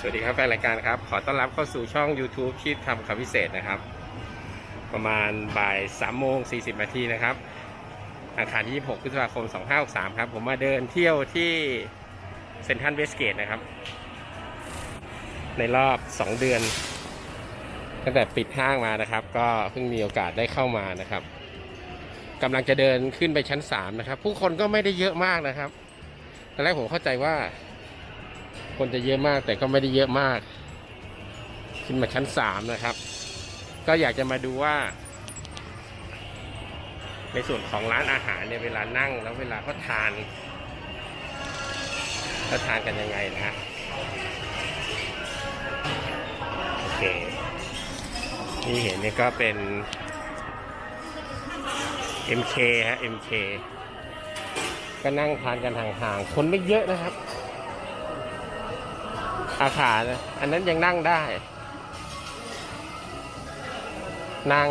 สวัสดีครับแฟนรายการครับ ขอต้อนรับเข้าสู่ช่อง YouTube ชีพทำคำพิเศษนะครับ ประมาณบ่าย3โมง40นาทีนะครับอังคารที่26พฤษภาคม2563 ครับ ผมมาเดินเที่ยวที่เซนทรัลเวสเกตนะครับ ในรอบ 2 เดือน ตั้งแต่ปิดห้างมานะครับ ก็เพิ่งมีโอกาสได้เข้ามานะครับกำลังจะเดินขึ้นไปชั้น 3 นะครับ ผู้คนก็ไม่ได้เยอะมากนะครับตอนแรกผมเข้าใจว่า คนจะเยอะมากแต่ก็ไม่ได้เยอะมาก ขึ้นมาชั้นสามนะครับ ก็อยากจะมาดูว่า ในส่วนของร้านอาหารเนี่ยเวลานั่งแล้วเวลาเขาทานเขาทานกันยังไงนะฮะโอเคนี่เห็นนี่ก็เป็น MK ฮะ MK ก็นั่งทานกันห่างๆ คนไม่เยอะนะครับ อาขานะอันนั้นยังนั่งได้ นั่ง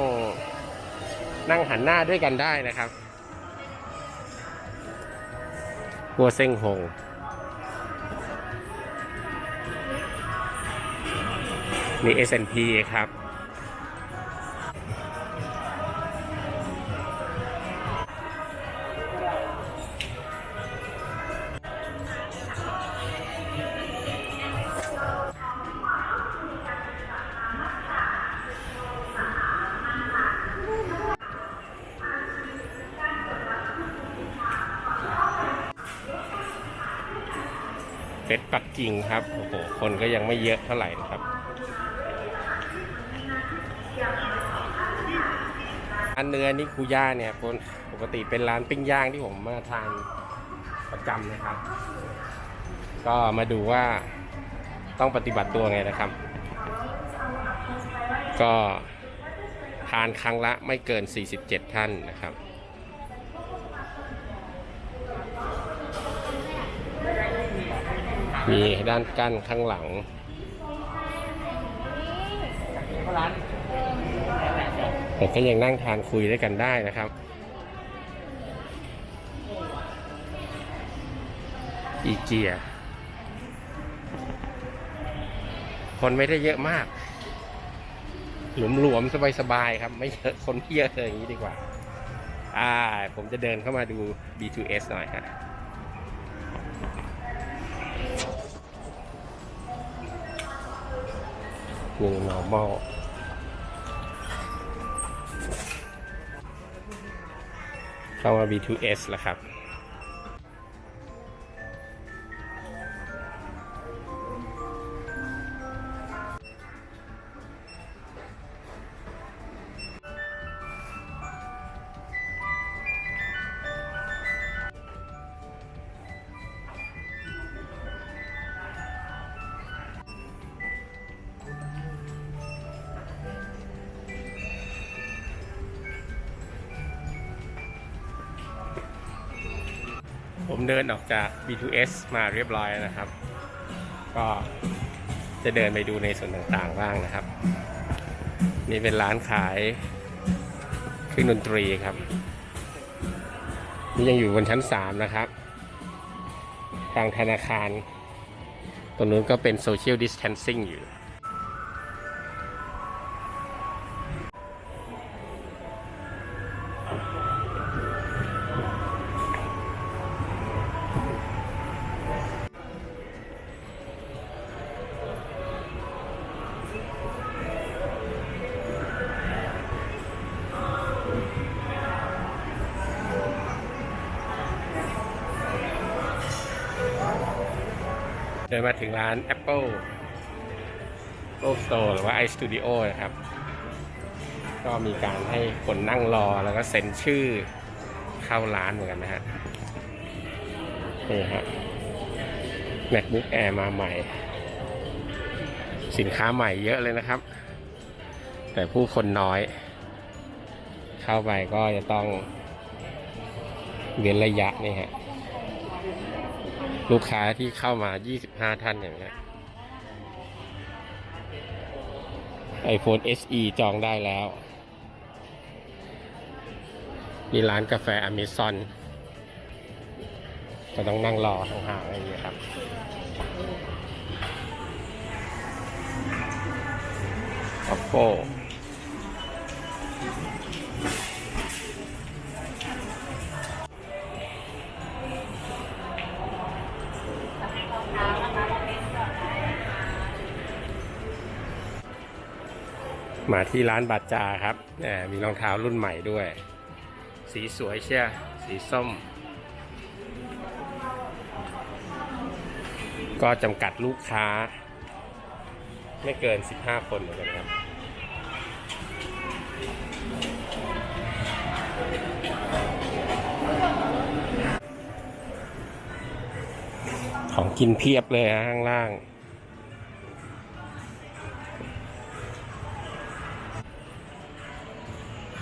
นั่งหันหน้าด้วยกันได้นะครับกัวเส้งหงนี่ S&P ครับ ปักกิ่งครับโอ้โหคนก็ยังไม่เยอะเท่าไหร่นะครับ อันเนื้อนิคุย่าเนี่ยคนปกติเป็นร้านปิ้งย่างที่ผมมาทานประจำนะครับ ก็มาดูว่าต้องปฏิบัติตัวไงนะครับ ก็ทานครั้งละไม่เกิน 47 ท่านนะครับ มีด้านกั้นข้างหลังแต่ก็ยังนั่งทานคุยด้วยกันได้นะครับ อีเกีย คนไม่ได้เยอะมาก หลวมๆสบายๆครับ ไม่เยอะคนไม่ยอะเลยอย่างนี้ดีกว่า อ่า ผมจะเดินเข้ามาดู B2S หน่อยฮะ New normal เข้ามา B2S แล้วครับ ผมเดินออกจาก B2S มาเรียบร้อยแล้วนะครับ ก็จะเดินไปดูในส่วนต่างๆบ้างนะครับ นี่เป็นร้านขายเครื่องดนตรีครับ นี่ยังอยู่บนชั้น 3 นะครับ ทางธนาคาร ตรงนู้นก็เป็น Social Distancing อยู่ เดินมาถึงร้าน Apple Apple Store หรือว่า iStudio นะครับ ก็มีการให้คนนั่งรอแล้วก็เซ็นชื่อเข้าร้านเหมือนกันนะฮะ นี่ฮะ MacBook Air มาใหม่ สินค้าใหม่เยอะเลยนะครับ แต่ผู้คนน้อย เข้าไปก็จะต้องเว้นระยะนี่ฮะ ลูกค้าที่เข้ามา 25 ท่านอย่างเงี้ย iPhone SE จองได้แล้วมีร้านกาแฟ Amazon ก็ต้องนั่งรอห่างๆอะไรอย่างเงี้ยครับโอ้โห มาที่ร้านบาจาครับมมีรองเท้ารุ่นใหม่ด้วย สีสวยเชียสีส้ม ก็จำกัดลูกค้า ไม่เกิน 15 คนเหมือนกันครับ ของกินเพียบเลยฮะข้างล่าง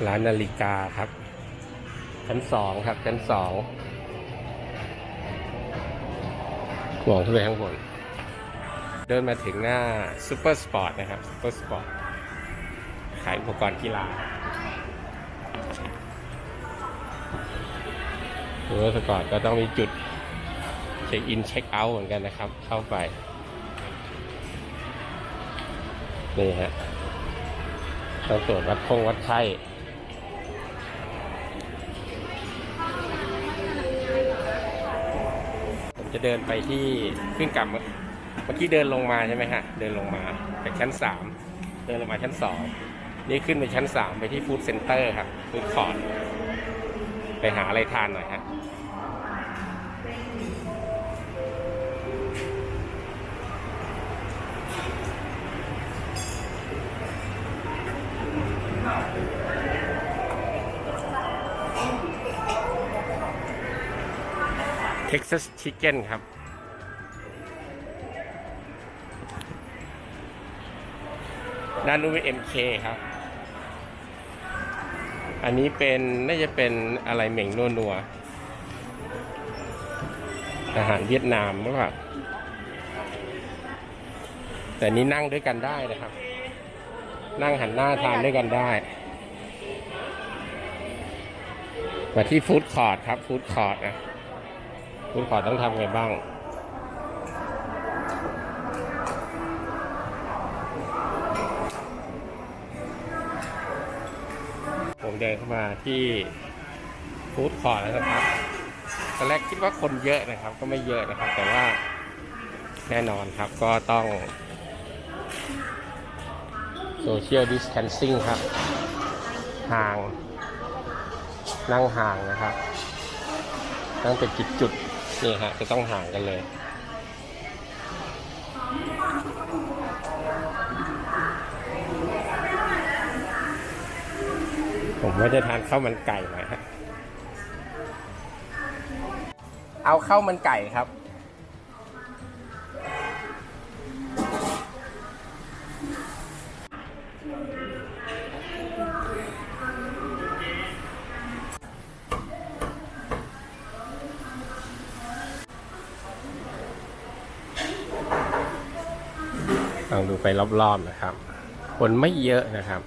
ร้านนาฬิกาครับ ชั้นสองครับ ชั้นสองมองขึ้นไปข้างบน เดินมาถึงหน้าซูเปอร์สปอร์ตนะครับซูเปอร์สปอร์ตขายอุปกรณ์กีฬาซูเปอร์สปอร์ตก็ต้องมีจุดเช็คอินเช็คเอาท์เหมือนกันนะครับ เข้าไป นี่ฮะต้องตรวจวัดคงวัดไข้ ผม จะเดินไปที่ขึ้นกลับเมื่อกี้เดินลงมาใช่ไหมฮะ เดินลงมาจากชั้นสามเดินลงมาชั้นสองนี่ขึ้นไปชั้นสามไปที่ฟู้ดเซ็นเตอร์ครับฟู้ดคอร์ทไปหาอะไรทานหน่อยฮะ Texas Chicken ครับ ด้านนู้นเป็น MK ครับ อันนี้เป็นน่าจะเป็นอะไรเหม่งนัวนัวอาหารเวียดนามหรือเปล่าแต่นี้นั่งด้วยกันได้นะครับ นั่งหันหน้าทานด้วยกันได้ มาที่ฟู้ดคอร์ทครับฟู้ดคอร์ทนะ ฟู้ดคอต้องทำไงบ้าง ผมเดินเข้ามาที่ฟู้ดคอร์ทแล้วนะครับตอนแรกคิดว่าคนเยอะนะครับ ก็ไม่เยอะนะครับ แต่ว่าแน่นอนครับก็ต้องโซเชียลดิส a ทนซิ่งครับ ห่าง นั่งห่างนะครับตั้งเป็นจุดๆ นี่ฮะจะต้องห่างกันเลยผมว่าจะทานข้าวมันไก่หน่อยฮะ เอาข้าวมันไก่ครับ องดูไปรอบๆนะครับ คนไม่เยอะนะครับ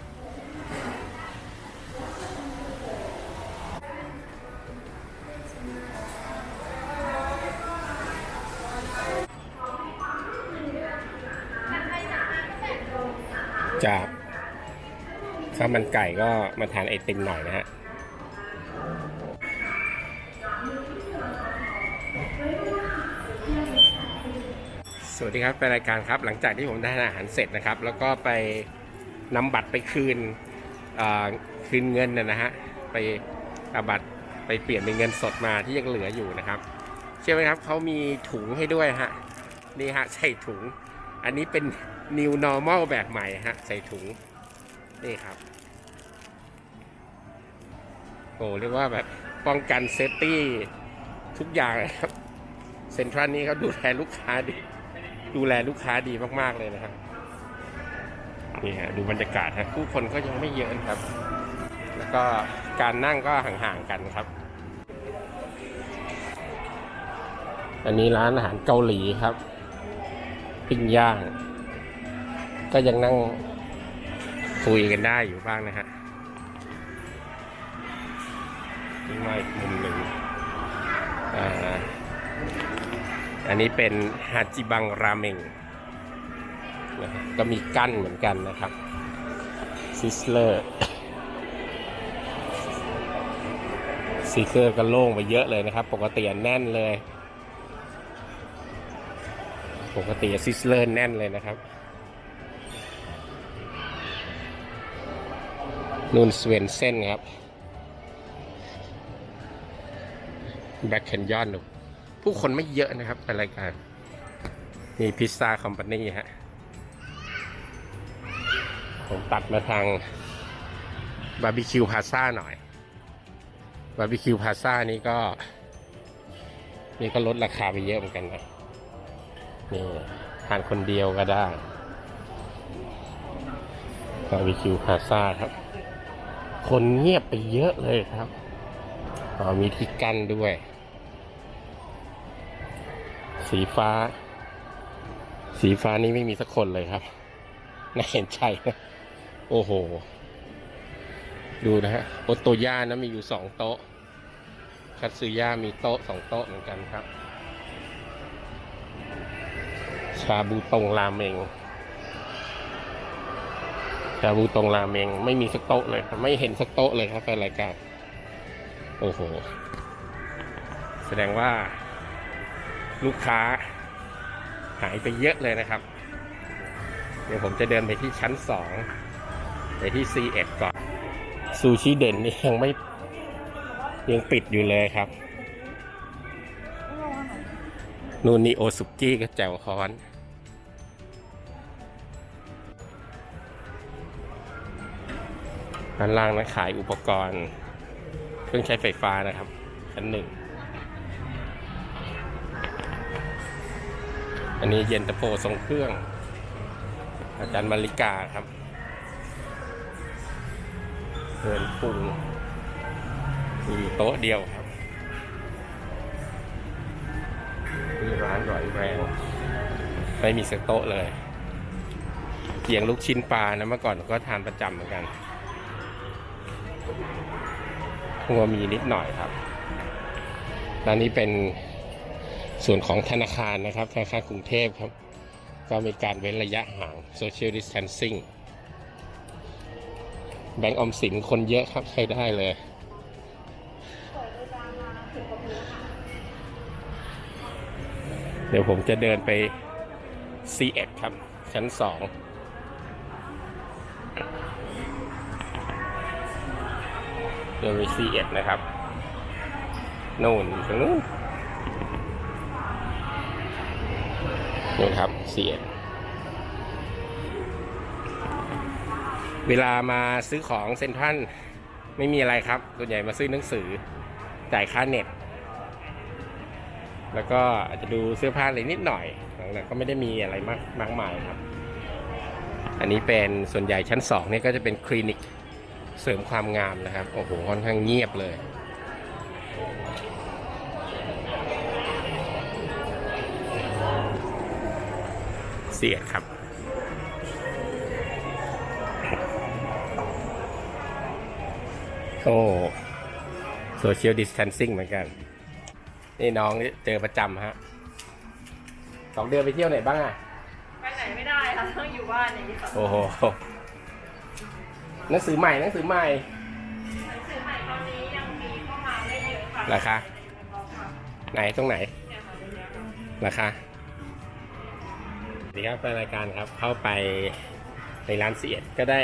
จากข้าวมันไก่ก็มาทานไอติมหน่อยนะฮะ สวัสดีครับเป็นรายการครับ หลังจากที่ผมได้อาหารเสร็จนะครับ แล้วก็ไปนำบัตรไปคืนคืนเงินนะนะฮะไปเอาบัตรไปเปลี่ยนเป็นเงินสดมาที่ยังเหลืออยู่นะครับเชื่อไหมครับเขามีถุงให้ด้วยฮะนี่ฮะใส่ถุง อันนี้เป็น new normal แบบใหม่ฮะใส่ถุงนี่ครับโอ้เรียกว่าแบบป้องกันเซฟตี้ทุกอย่างเลยครับเซ็นทรัลนี้เขาดูแลลูกค้าดี ดูแลลูกค้าดีมากๆเลยนะครับนี่ฮะดูบรรยากาศฮะผู้คนก็ยังไม่เยอะนะครับ แล้วก็การนั่งก็ห่างๆกันครับ อันนี้ร้านอาหารเกาหลีครับปิ้งย่าง ก็ยังนั่งคุยกันได้อยู่บ้างนะฮะนี่มาอีกมุมหนึ่งอ่า อันนี้เป็นฮาจิบังราเมงนะครับก็มีกั้นเหมือนกันนะครับซิสเลอร์ซิสเลอร์ก็โล่งไปเยอะเลยนะครับ ปกติแน่นเลย ปกติซิสเลอร์แน่นเลยนะครับนูนสเวนเซนครับแบ็คแคนยอน ผู้คนไม่เยอะนะครับในรายการมีพิซซ่าคอมพานีฮะผมตัดมาทางบาร์บีคิวพาซ่าหน่อยบาร์บีคิวพาซ่านี่ก็ นี่ก็ลดราคาไปเยอะเหมือนกันนะนี่ทานคนเดียวก็ได้บาร์บีคิวพาซ่าครับ คนเงียบไปเยอะเลยครับอ๋อมีที่กั้นด้วย สีฟ้า สีฟ้านี้ไม่มีสักคนเลยครับ น่าเห็นใจนะ โอ้โห ดูนะฮะ โอโตย่านะมีอยู่สองโต๊ะ คัตสึย่ามีโต๊ะสองโต๊ะเหมือนกันครับ ชาบูตงราเมงชาบูตงราเมงไม่มีสักโต๊ะเลยครับไม่เห็นสักโต๊ะเลยครับแฟนรายการ โอ้โห แสดงว่า ลูกค้าหายไปเยอะเลยนะครับ เดี๋ยวผมจะเดินไปที่ชั้นสองไปที่ C1 ก่อน ซูชิเด่นนี่ยังไม่ยังปิดอยู่เลยครับ นูนนีโอสุกี้กับแจ่วฮ้อน ด้านล่างนะขายอุปกรณ์ เครื่องใช้ไฟฟ้านะครับ ชั้นหนึ่ง อันนี้เย็นตาโฟทรงเครื่อง อาจารย์มาริกาครับเดินปรุงมีโต๊ะเดียวครับมีร้านร่อยแรงไม่มีสักโต๊ะเลยเกียงลูกชิ้นปลานะเมื่อก่อนก็ทานประจำเหมือนกันหัวมีนิดหน่อยครับร้านนี้เป็น ส่วนของธนาคารนะครับธนาคารกรุงเทพครับ ก็มีการเว้นระยะห่าง social distancing แบงก์ออมสินคนเยอะครับใช้ได้เลยเดี๋ยวผมจะเดินไป C1 ครับ ชั้น2เดินไป C1 นะครับนู่นตรงนู้น นู่นครับ C1 เวลามาซื้อของเซ็นทรัลไม่มีอะไรครับ ส่วนใหญ่มาซื้อหนังสือจ่ายค่าเน็ต แล้วก็อาจจะดูเสื้อผ้าอะไรนิดหน่อยหลังๆก็ไม่ได้มีอะไรมากมากมายครับ อันนี้เป็นส่วนใหญ่ชั้นสองนี่ก็จะเป็นคลินิกเสริมความงามนะครับ โอ้โหค่อนข้างเงียบเลย เสียดครับโอ้โซเชียลดิส a ทนซิ่งเหมือนกัน นี่น้องเจอประจำฮะสองเดือนไปเที่ยวไหนบ้างอะ ไปไหนไม่ได้ค่ะต้องอยู่บ้านอย่างนี้ค่ะโอ้โหหนังสือใหม่หนังสือใหม่หนังสือใหม่ตอนนี้ยังมีเข้ามาไม่เยอะค่ะราคาไหนตรงไหนเนี่ยค่ะเยอะๆราคาสวัส ดีครับแฟนรายการครับเข้าไปในร้านเสียดก็ได้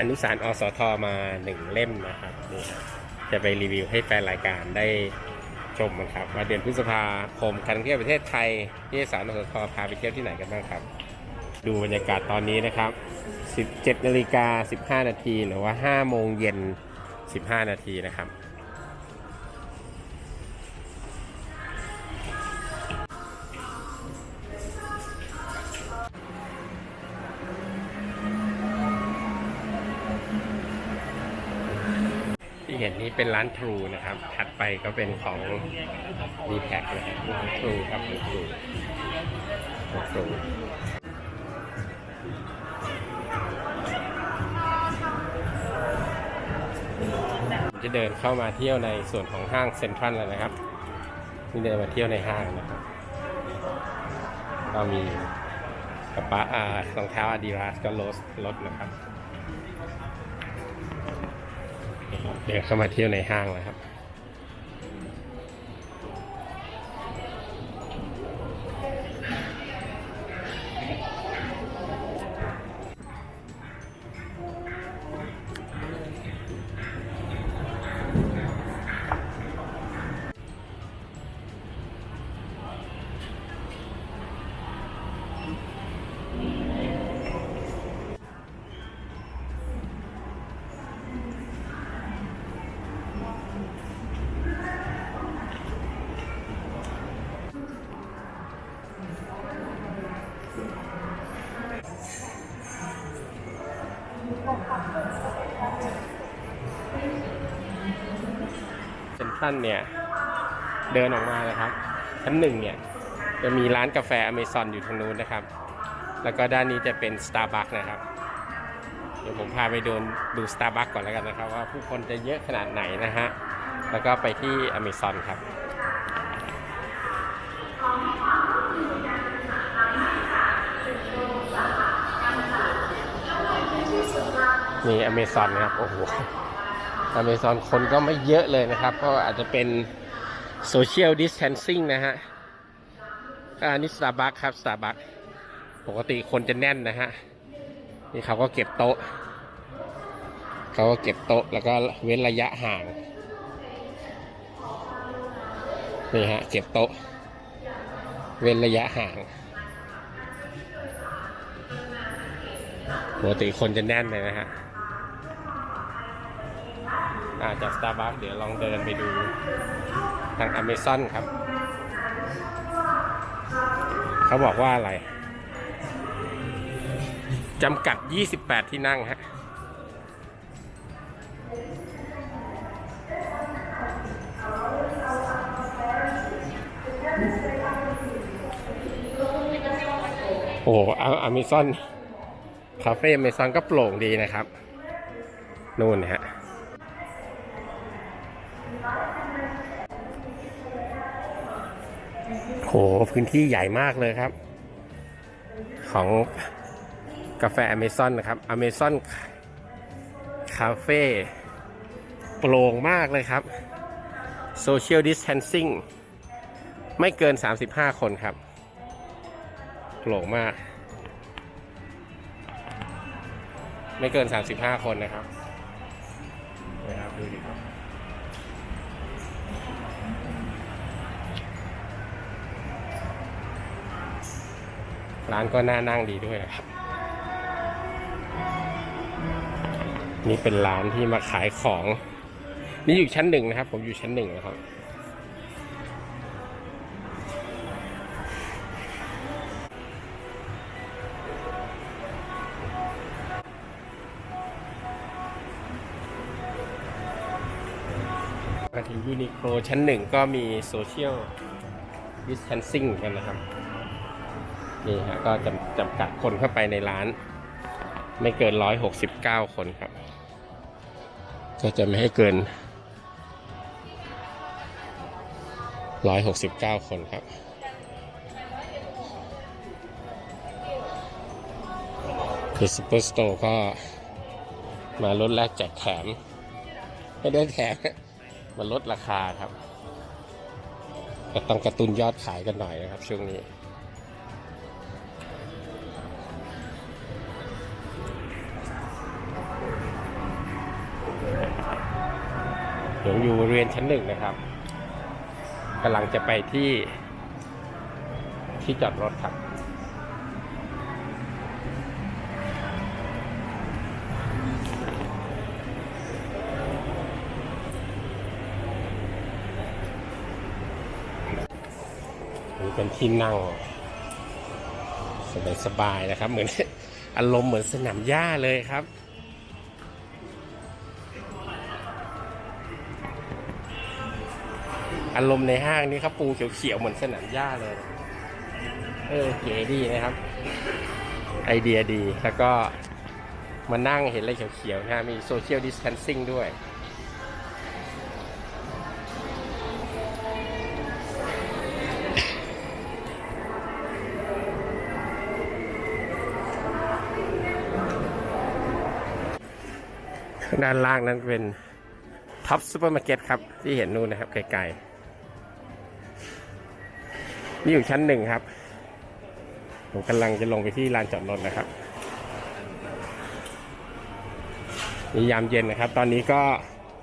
อนุสารณ์อสทมาหนึ่งเล่มนะครับนี่ครับจะไปรีวิวให้แฟนรายการได้ชมนะครับว่าเดือนพฤษภาคมการท่องเที่ยวประเทศไทยที่สารอสทพาไปเที่ยวที่ไหนกันบ้างครับ ดูบรรยากาศตอนนี้นะครับ 17นาฬิกา15 นาทีหรือว่า5โมงเย็น 15 นาทีนะครับ เห็นนี้เป็นร้านทรูนะครับ ถัดไปก็เป็นของ d t แท็นะครับทรูครับทรูทรูจะเดินเข้ามาเที่ยวในส่วนของห้างเซ็นทรัลแล้วนะครับนี่เดินมาเที่ยวในห้างนะครับก็มีกระเป๋าอ่ารองเท้าอาดิดาสก็ลดลดนะครับ เดี๋ยวเข้ามาเที่ยวในห้างแล้ครับ เซ็นเนี่ยเดินออกมาเลยครับชั้นหนึ่งเนี่ยจะมีร้านกาแฟอเมซอนอยู่ทางนู้นนะครับ แล้วก็ด้านนี้จะเป็น Starbucks นะครับ เดี๋ยวผมพาไปเดินดู Starbucks ก่อนแล้วกันนะครับ ว่าผู้คนจะเยอะขนาดไหนนะฮะ แล้วก็ไปที่อเมซอนครับนี่อเมซอนนะครับ โอ้โห อเมซอนคนก็ไม่เยอะเลยนะครับเพราะอาจจะเป็นโซเชียลดิส a ทนซิ่งนะฮะอันนี้สตาร์บัคครับสตาร์บัคปกติคนจะแน่นนะฮะ นี่เขาก็เก็บโต๊ะ เขาก็เก็บโต๊ะแล้วก็เว้นระยะห่าง นี่ฮะ เก็บโต๊ะ เว้นระยะห่างปกติคนจะแน่นเลยนะฮะาจาก Starbucks เดี๋ยวลองเดินไปดูทาง Amazon ครับ เขาบอกว่าอะไรจำกัด 28 ที่นั่งฮะโอ้เอาอเมซอน คาเฟ่อเมซอนก็โปร่งดีนะครับ นู่นนะฮะ โหพื้นที่ใหญ่มากเลยครับ ของกาแฟอเมซอนนะครับอเมซอนคาเฟ่โปร่งมากเลยครับ Social Distancing ไม่เกิน 35 คนครับโปร่งมาก ไม่เกิน 35 คนนะครับ ร้านก็น่านั่งดีด้วยนะครับ นี่เป็นร้านที่มาขายของ นี่อยู่ชั้นหนึ่งนะครับ ผมอยู่ชั้นหนึ่งนะครับมาถึงยูนิโคลชั้นหนึ่งก็มีโซเชียลดิส a ทนซิ่งกันนะครับ นี่ฮะก็จำจำกัดคนเข้าไปในร้าน ไม่เกิน 169 คนครับ ก็จะไม่ให้เกิน 169 คนครับคือซูเปอร์สโตร์ก็มาลดแลกแจกแถมไม่ได้แถมมาลดราคาครับ ก็ต้องกระตุ้นยอดขายกันหน่อยนะครับช่วงนี้ ผมอยู่บริเวณชั้นหนึ่งนะครับกำลังจะไปที่ที่จอดรถครับ นี่เป็นที่นั่ง สบายๆนะครับ เหมือนอารมณ์เหมือนสนามหญ้าเลยครับ อารมณ์ในห้างนี่เขาปูเขียวๆเหมือนสนามหญ้าเลย เออเก๋ดีนะครับ ไอเดียดีแล้วก็มานั่งเห็นอะไรเขียวๆนะมีโซเชียลดิส a ทนซิ่งด้วยด้านล่างนั้นเป็นท็อปซูเปอร์มาร์เก็ตครับ ที่เห็นนู่นนะครับไกลๆ นี่อยู่ชั้นหนึ่งครับ ผมกำลังจะลงไปที่ลานจอดรถนะครับนี่ยามเย็นนะครับ ตอนนี้ก็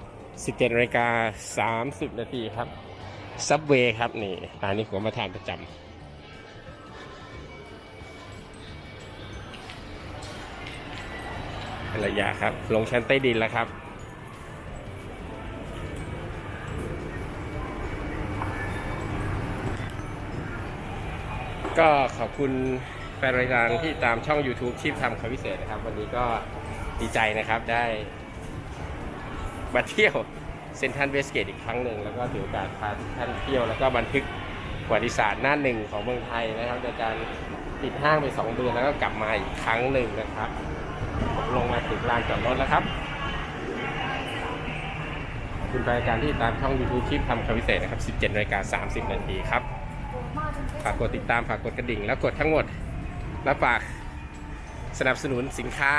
17นาฬิกา30 นาทีครับซับเวย์ครับนี่อันนี้ผมมาทานประจำระยะครับ ลงชั้นใต้ดินแล้วครับ ก็ขอบคุณแฟนรายการที่ตามช่อง YouTube ชีพทำคำพิเศษนะครับ วันนี้ก็ดีใจนะครับได้มาเที่ยวเซนทรัลเวสเกตอีกครั้งหนึ่ง แล้วก็ถือโอกาสพาทุกท่านเที่ยว แล้วก็บันทึกประวัติศาสตร์หน้าหนึ่งของเมืองไทยนะครับในการปิดห้างไป 2 เดือนแล้วก็กลับมาอีกครั้งหนึ่งนะครับผมลงมาถึงลานจอดรถแล้วครับขอบคุณรายการที่ตามช่อง YouTube ชีพทำคำพิเศษนะครับ 17นาฬิกา30 นาทีครับ ฝากกดติดตามฝากกดกระดิ่ง แล้วกดทั้งหมด แล้วฝากสนับสนุนสินค้า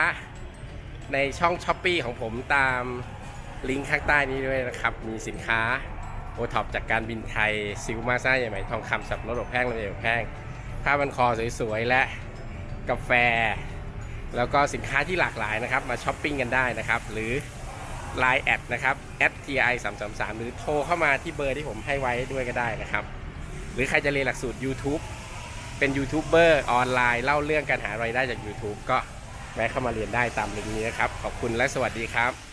ในช่องช้อปปีของผมตามลิงก์ข้างใต้นี้ด้วยนะครับ มีสินค้าโอท็อปจากการบินไทยซิลมาซ่าใหญ่ไหมทองคำสับรถอบแห้งระเบียบแห้งผ้าบันคอสวยๆและกาแฟ แล้วก็สินค้าที่หลากหลายนะครับ มาช้อปปิ้งกันได้นะครับ หรือ Line แอดนะครับ @ti 3 3 3หรือโทรเข้ามาที่เบอร์ที่ผมให้ไว้ด้วยก็ได้นะครับ รือใครจะเรียนหลักสูตร YouTube เป็นยูทูบเบอร์ออนไลน์เล่าเรื่องการหารายได้จาก YouTube ก็แวะเข้ามาเรียนได้ตามลิงก์นี้นะครับ ขอบคุณและสวัสดีครับ